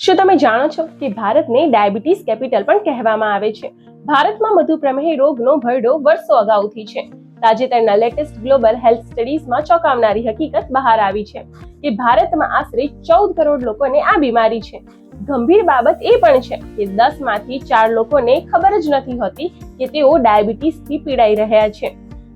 શું તમે જાણો છો કે ભારતને ડાયાબિટીસ કેપિટલ પણ કહેવામાં આવે છે? ભારતમાં મધુપ્રમેહ રોગનો ભરડો વર્ષો અગાઉથી છે. તાજેતરના લેટેસ્ટ ગ્લોબલ હેલ્થ સ્ટડીઝમાં ચોંકાવનારી હકીકત બહાર આવી છે કે ભારતમાં આશરે ચૌદ કરોડ લોકોને આ બીમારી છે. ગંભીર બાબત એ પણ છે કે દસમાંથી ચાર લોકોને ખબર જ નથી હોતી કે તેઓ ડાયાબિટીસથી પીડાઈ રહ્યા છે.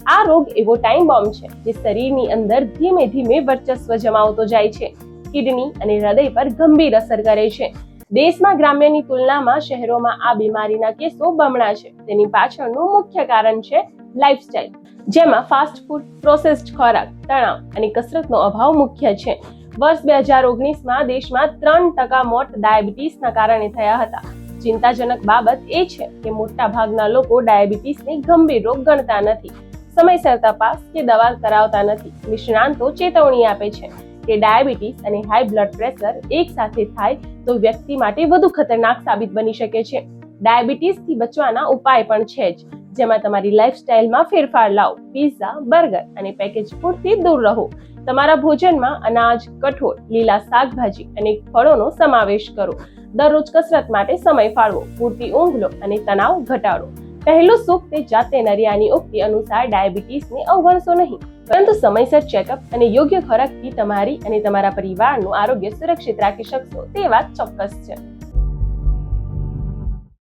આ રોગ એવો ટાઈમ બોમ્બ છે જે શરીરની અંદર ધીમે ધીમે વર્ચસ્વ જમાવતો જાય છે. કિડની અને હૃદય પર ગંભીર અસર કરે છે. દેશમાં ગ્રામ્યની તુલનામાં શહેરોમાં આ બીમારીના કેસો બમણા છે. તેની પાછળનું મુખ્ય કારણ છે લાઇફસ્ટાઇલ જેમાં ફાસ્ટ ફૂડ પ્રોસેસ્ડ ખોરાક, તણાવ અને કસરતનો અભાવ મુખ્ય છે. વર્ષ બે હજાર ઓગણીસમાં દેશમાં ત્રણ ટકા મોત ડાયાબિટીસના કારણે થયા હતા. ચિંતાજનક બાબત એ છે કે મોટા ભાગના લોકો ડાયાબિટીસને ગંભીર રોગ ગણતા નથી. સમયસર તપાસ કે દવા કરાવતા નથી. નિષ્ણાંતો ચેતવણી આપે છે. કે ડાયાબિટીસ અને હાઈ બ્લડ પ્રેશર એક સાથે થાય તો વ્યક્તિ માટે વધુ ખતરનાક સાબિત બની શકે છે. ડાયાબિટીસથી બચવાના ઉપાય પણ છે જ. જેમાં તમારી લાઇફસ્ટાઇલમાં ફેરફાર લાવો પિઝા બર્ગર અને પેકેજ ફૂડથી દૂર રહો. તમારા ભોજનમાં અનાજ, કઠોળ, લીલા શાકભાજી અને ફળોનો સમાવેશ કરો. દરરોજ કસરત માટે સમય ફાળવો, પૂરતી ઊંઘ લો અને તણાવ ઘટાડો. પહેલું સુખ તે જાતે નરિયાની ઉક્તિ અનુસાર ડાયાબિટીસને અવગણશો નહીં. પરંતુ સમયસર ચેકઅપ અને યોગ્ય ખોરાકથી તમારી અને તમારા પરિવારનું આરોગ્ય સુરક્ષિત રાખી શકશો. તે વાત ચોક્કસ છે.